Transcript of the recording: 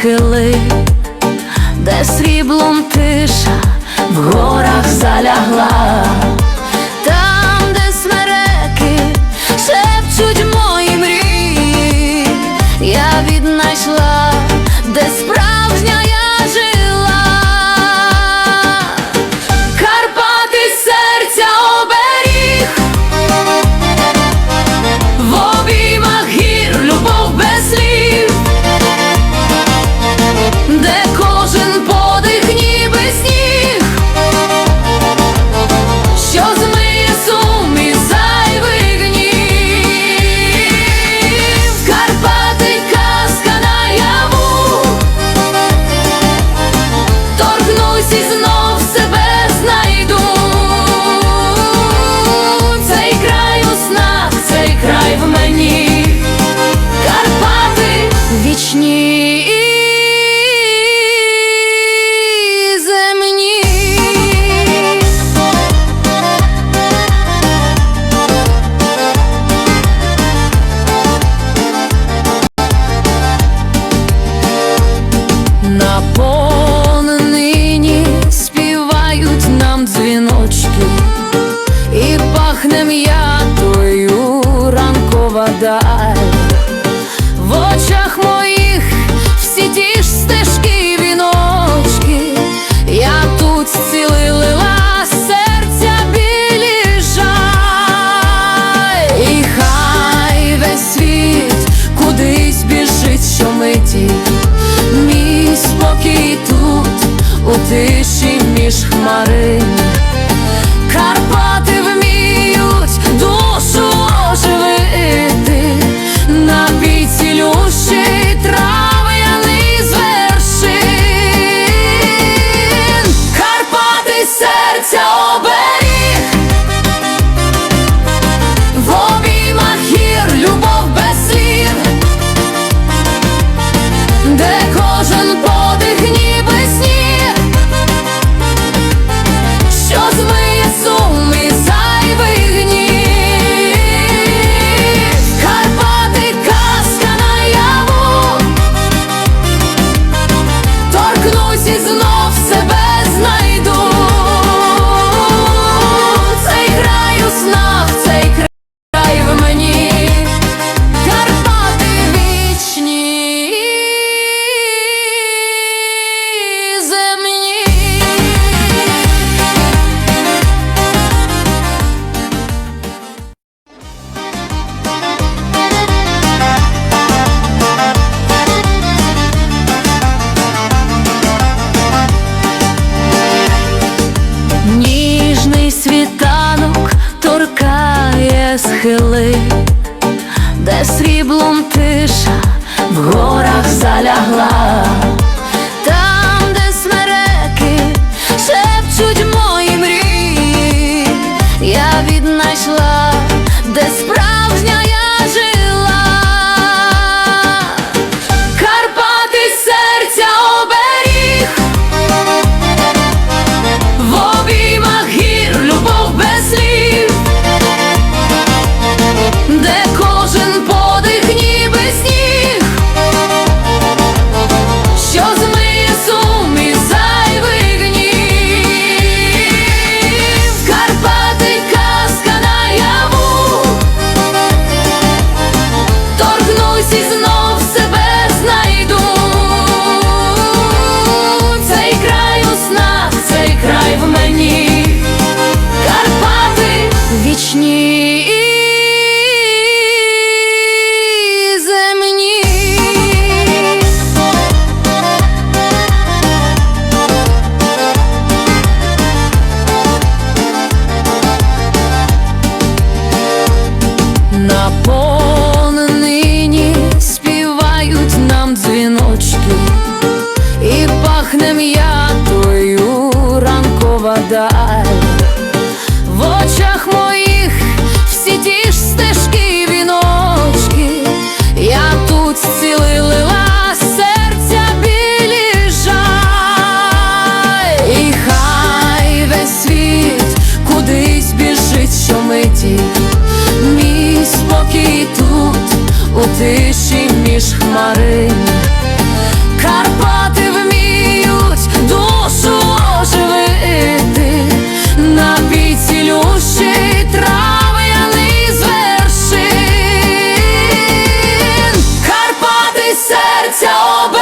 схили, де сріблом тиша в горах залягла. даль в очах моїх всі ті ж стежки, і віночки, я тут зціли лила серця білі жаль. І хай весь світ кудись біжить, що щомиті мій спокій тут у тиші між хмарин. Схили, де сріблом тиша в горах залягла. серці знов себе знайду, цей край у снах, цей край в мені, Карпати вічні. даль в очах моїх всі ті ж стежки і віночки, я тут зціли лила серця білі жаль. І хай весь світ кудись біжить, щомиті мій спокій тут у тиші між хмарин. серця обе.